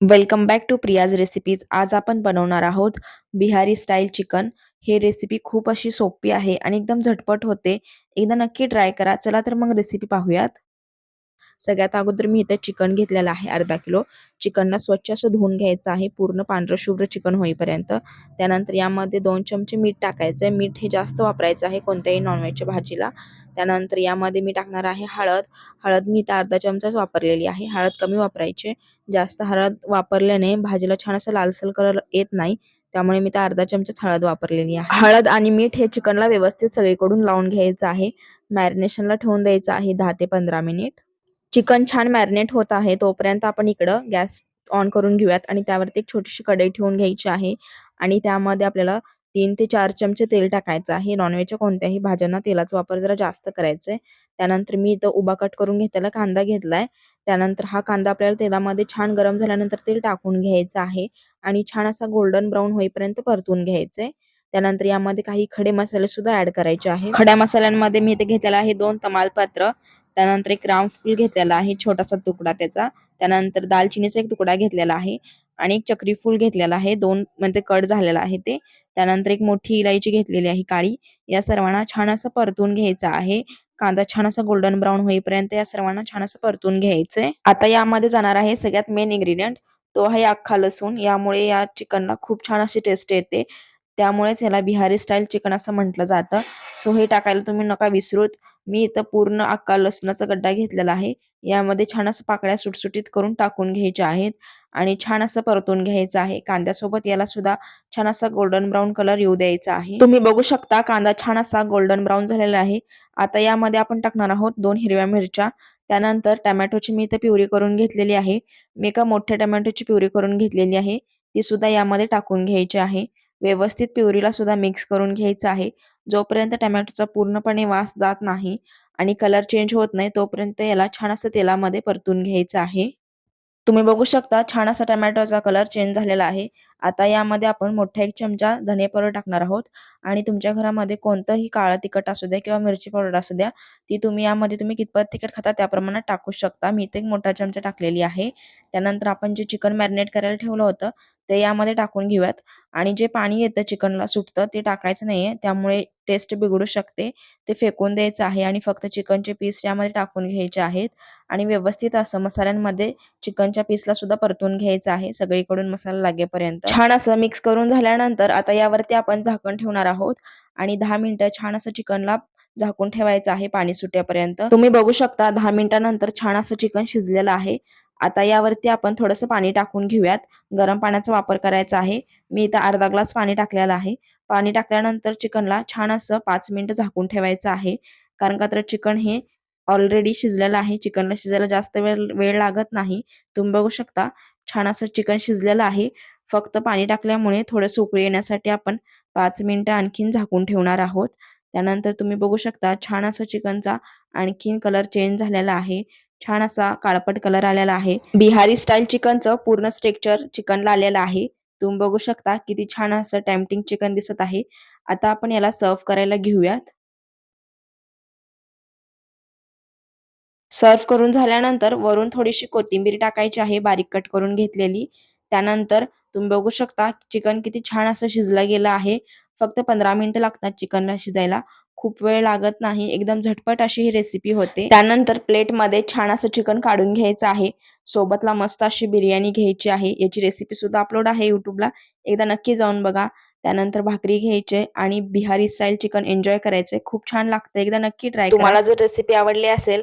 Welcome back to Priya's recipes आज आपण बनवणार आहोत बिहारी स्टाईल चिकन हे रेसिपी खूप अशी सोपी आहे आणि एकदम झटपट होते. एकदा नक्की ट्राय करा. चला तर मग रेसिपी पाहूयात. सगळ्यात अगोदर मी इथं चिकन घेतलेलं आहे अर्धा किलो. चिकनला स्वच्छ असं धुवून घ्यायचं आहे. पूर्ण पांढरं शुभ्र चिकन होईपर्यंत. त्यानंतर यामध्ये दोन चमचे मीठ टाकायचं आहे मीठ हे जास्त वापरायचं आहे कोणत्याही नॉनव्हेजच्या भाजीला. त्यानंतर यामध्ये मी टाकणार आहे हळद. हळद मी इथं अर्धा चमचाच वापरलेली आहे. हळद कमी वापरायची. जास्त हळद वापरल्याने भाजीला छान असं लालसर कलर येत नाही. त्यामुळे मी त्या अर्धा चमचाच हळद वापरलेली आहे. हळद आणि मीठ हे चिकनला व्यवस्थित सगळीकडून लावून घ्यायचं आहे. मॅरिनेशनला ठेवून द्यायचं आहे दहा ते पंधरा मिनिट. चिकन छान मॅरिनेट होत आहे. तोपर्यंत आपण इकडं गॅस ऑन करून घेऊयात आणि त्यावरती एक छोटीशी कढई ठेवून घ्यायची आहे. आणि त्यामध्ये आपल्याला तीन ते चार चमचे तेल टाकायचं आहे. नॉनव्हेजच्या कोणत्याही भाज्यांना तेलाचा वापर जरा जास्त करायचा आहे त्यानंतर मी इथं उभा कट करून घेतलेला कांदा घेतलाय. त्यानंतर हा कांदा आपल्याला तेलामध्ये छान गरम झाल्यानंतर तेल टाकून घ्यायचं आहे आणि छान असा गोल्डन ब्राऊन होईपर्यंत परतून घ्यायचंय. त्यानंतर यामध्ये काही खडे मसाले सुद्धा ऍड करायचे आहे. खड्या मसाल्यांमध्ये मी इथे घेतलेला आहे दोन तमालपत्र. त्यानंतर एक फुल घेतलेला आहे छोटासा तुकडा त्याचा. त्यानंतर दालचिनीचा एक तुकडा घेतलेला आहे. आणि एक चक्रीफूल घेतलेला आहे. दोन म्हणजे कट झालेला आहे ते. त्यानंतर एक मोठी इलायची घेतलेली आहे काळी. या सर्वांना छान असं परतून घ्यायचं आहे. कांदा छान असा गोल्डन ब्राऊन होईपर्यंत या सर्वांना छान असं परतून घ्यायचंय. आता यामध्ये जाणार आहे सगळ्यात मेन इन्ग्रेडियंट तो आहे अख्खा लसूण. यामुळे या चिकनला खूप छान अशी टेस्ट येते. त्यामुळेच याला बिहारी स्टाईल चिकन असं म्हटलं जातं. सो हे टाकायला तुम्ही नका विसरूत. मी इथं पूर्ण अक्का लसणाचा गड्डा घेतलेला आहे. यामध्ये छान असं पाकळ्या सुटसुटीत करून टाकून घ्यायच्या आहेत आणि छान असं परतून घ्यायचं आहे. कांद्यासोबत याला सुद्धा छान असा गोल्डन ब्राऊन कलर येऊ द्यायचा आहे. तुम्ही बघू शकता कांदा छान असा गोल्डन ब्राऊन झालेला आहे. आता यामध्ये आपण टाकणार आहोत दोन हिरव्या मिरच्या. त्यानंतर टमॅटोची मी इथं प्युरी करून घेतलेली आहे. मी एका मोठ्या टमॅटोची प्युरी करून घेतलेली आहे. ती सुद्धा यामध्ये टाकून घ्यायची आहे. व्यवस्थित प्युरीला सुद्धा मिक्स करून घ्यायचं आहे. जोपर्यंत टमॅटोचा पूर्णपणे वास जात नाही आणि कलर चेंज होत नाही तोपर्यंत याला छान असं तेलामध्ये परतून घ्यायचं आहे. तुम्ही बघू शकता छान असा टमॅटोचा कलर चेंज झालेला आहे. आता यामध्ये आपण मोठा एक चमचा धने पावडर टाकणार आहोत. आणि तुमच्या घरामध्ये कोणतंही काळं तिखट असू द्या किंवा मिरची पावडर असू द्या ती तुम्ही यामध्ये तुम्ही कितपत तिखट खाता त्याप्रमाणे टाकू शकता. मी इथे एक मोठा चमचा टाकलेली आहे. त्यानंतर आपण जे चिकन मॅरिनेट करायला ठेवलं होतं ते यामध्ये टाकून घेऊयात. आणि जे पाणी येतं चिकनला सुटतं ते टाकायचं नाहीये. त्यामुळे टेस्ट बिघडू शकते. ते फेकून द्यायचं आहे आणि फक्त चिकनचे पीस यामध्ये टाकून घ्यायचे आहेत. आणि व्यवस्थित असं मसाल्यांमध्ये चिकनच्या पीसला सुद्धा परतून घ्यायचं आहे सगळीकडून मसाला लागेपर्यंत. छान असं मिक्स करून झाल्यानंतर आता यावरती आपण झाकण ठेवणार आहोत आणि दहा मिनिटं छान असं चिकनला झाकून ठेवायचं आहे पाणी सुट्यापर्यंत तुम्ही बघू शकता दहा मिनिटानंतर छान असं चिकन शिजलेलं आहे. आता यावरती आपण थोडंसं पाणी टाकून घेऊयात. गरम पाण्याचा वापर करायचा आहे. मी इथं अर्धा ग्लास पाणी टाकलेलं आहे. पाणी टाकल्यानंतर चिकनला छान असं पाच मिनिट झाकून ठेवायचं आहे. कारण का तर चिकन हे ऑलरेडी शिजलेलं आहे. चिकनला शिजायला जास्त वेळ वेळ लागत नाही. तुम्ही बघू शकता छान असं चिकन शिजलेलं आहे. फक्त पाणी टाकल्यामुळे थोडंसं उकळी येण्यासाठी आपण पाच मिनिटं आणखीन झाकून ठेवणार आहोत. त्यानंतर तुम्ही बघू शकता छान असं चिकनचा आणखीन कलर चेंज झालेला आहे. छान असा काळपट कलर आलेला आहे. बिहारी स्टाईल चिकनचं पूर्ण स्ट्रेक्चर चिकनला आलेलं आहे. तुम्ही बघू शकता किती छान असं टॅम्पटिंग चिकन दिसत आहे. आता आपण याला सर्व करायला घेऊयात. सर्व करून झाल्यानंतर वरून थोडीशी कोथिंबीर टाकायची आहे बारीक कट करून घेतलेली. त्यानंतर तुम्ही बघू शकता चिकन किती छान असं शिजलं गेलं आहे. फक्त पंधरा मिनिटं लागतात चिकनला शिजायला. खूप वेळ लागत नाही एकदम झटपट अशी ही रेसिपी होते. त्यानंतर प्लेटमध्ये छान असं चिकन काढून घ्यायचं आहे. सोबतला मस्त अशी बिर्याणी घ्यायची आहे. याची रेसिपी सुद्धा अपलोड आहे युट्यूबला एकदा नक्की जाऊन बघा. त्यानंतर भाकरी घ्यायचे आणि बिहारी स्टाईल चिकन एन्जॉय करायचे. खूप छान लागतं. एकदा नक्की ट्राय तुम्हाला जर रेसिपी आवडली असेल